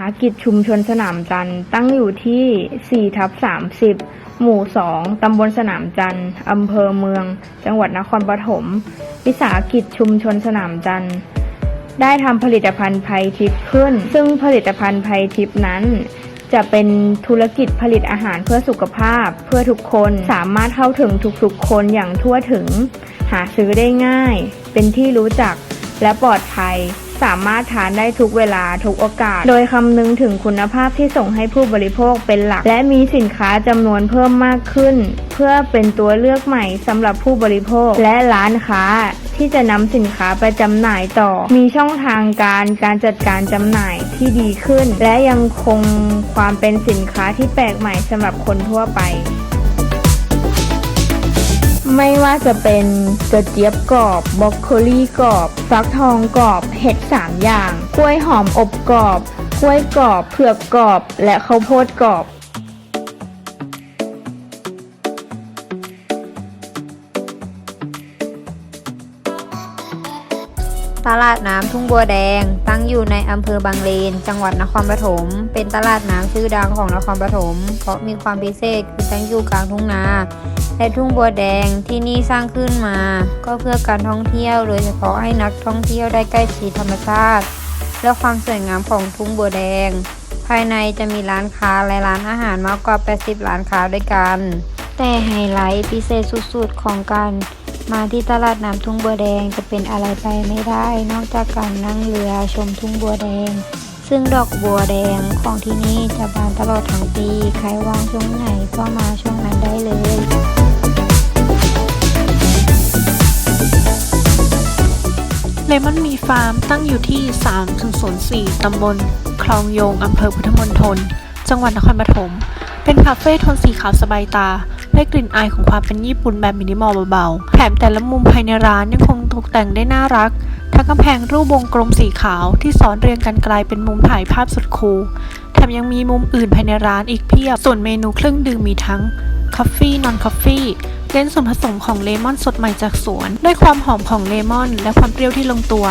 าหกิจชุมชนสนามจันทร์ตั้งอยู่ที่4ทับ30 หมู่ 2 ตำบลสนามจันทร์อำเภอเมือง จังหวัดนครปฐม วิสาหกิจชุมชนสนามจันทร์ได้ทำผลิตภัณฑ์ไพทิพย์ขึ้น ซึ่งผลิตภัณฑ์ไพทิพย์นั้น จะเป็นธุรกิจผลิตอาหารเพื่อสุขภาพ เพื่อทุกคนสามารถเข้าถึงทุกๆคนอย่างทั่วถึง หาซื้อได้ง่าย เป็นที่รู้จักและปลอดภัย สามารถทานได้ทุกเวลาทุกโอกาส โดยคำนึงถึงคุณภาพที่ส่งให้ผู้บริโภคเป็นหลัก และมีสินค้าจำนวนเพิ่มมากขึ้น เพื่อเป็นตัวเลือกใหม่สำหรับผู้บริโภคและร้านค้าที่จะนำสินค้าไปจำหน่ายต่อ มีช่องทางการการจัดการจำหน่ายที่ดีขึ้น และยังคงความเป็นสินค้าที่แปลกใหม่สำหรับคนทั่วไป ไม่ว่าจะเป็นกระเจี๊ยบกรอบบรอกโคลีกรอบ ฟักทองกรอบ เห็ดสามอย่าง กล้วยหอมอบกรอบ กล้วยกรอบ เผือกกรอบ และข้าวโพดกรอบ ตลาดน้ำทุ่งบัวแดง ตั้งอยู่ในอำเภอบางเลน จังหวัดนครปฐม เป็นตลาดน้ำชื่อดังของนครปฐม เพราะมีความพิเศษคือตั้งอยู่กลางทุ่งนา และทุ่งบัวแดงที่นี่สร้างขึ้นมา ก็เพื่อการท่องเที่ยว โดยเฉพาะให้นักท่องเที่ยวได้ใกล้ชิดธรรมชาติ และความสวยงามของทุ่งบัวแดง ภายในจะมีร้านค้าและร้านอาหารมากกว่า 80 ร้านค้าด้วยกัน แต่ไฮไลท์พิเศษสุดๆของการ มาที่ตลาดน้ำทุ่งบัวแดงจะเป็นอะไรไปไม่ได้ นอกจากการนั่งเรือชมทุ่งบัวแดง ซึ่งดอกบัวแดงของที่นี่จะบานตลอดทั้งปี ใครว่างช่วงไหนก็มาช่วงนั้นได้เลยเลมอนมีฟาร์มตั้งอยู่ที่ 304 ตำบล คลองโยง อำเภอพุทธมณฑล จังหวัดนครปฐม เป็นคาเฟ่โทนสีขาวสบายตา ได้กลิ่นอายของความเป็นญี่ปุ่นแบบมินิมอลเบาๆ แถมแต่ละมุมภายในร้านยังคงตกแต่งได้น่ารัก ทั้งกำแพงรูปวงกลมสีขาวที่ซ้อนเรียงกันกลายเป็นมุมถ่ายภาพสุดคูล แถมยังมีมุมอื่นภายในร้านอีกเพียบ ส่วนเมนูเครื่องดื่มมีทั้งคอฟฟี่นอนคอฟฟี่เน้นส่วนผสมของเลมอนสดใหม่จากสวน ด้วยความหอมของเลมอน และความเปรี้ยวที่ลงตัว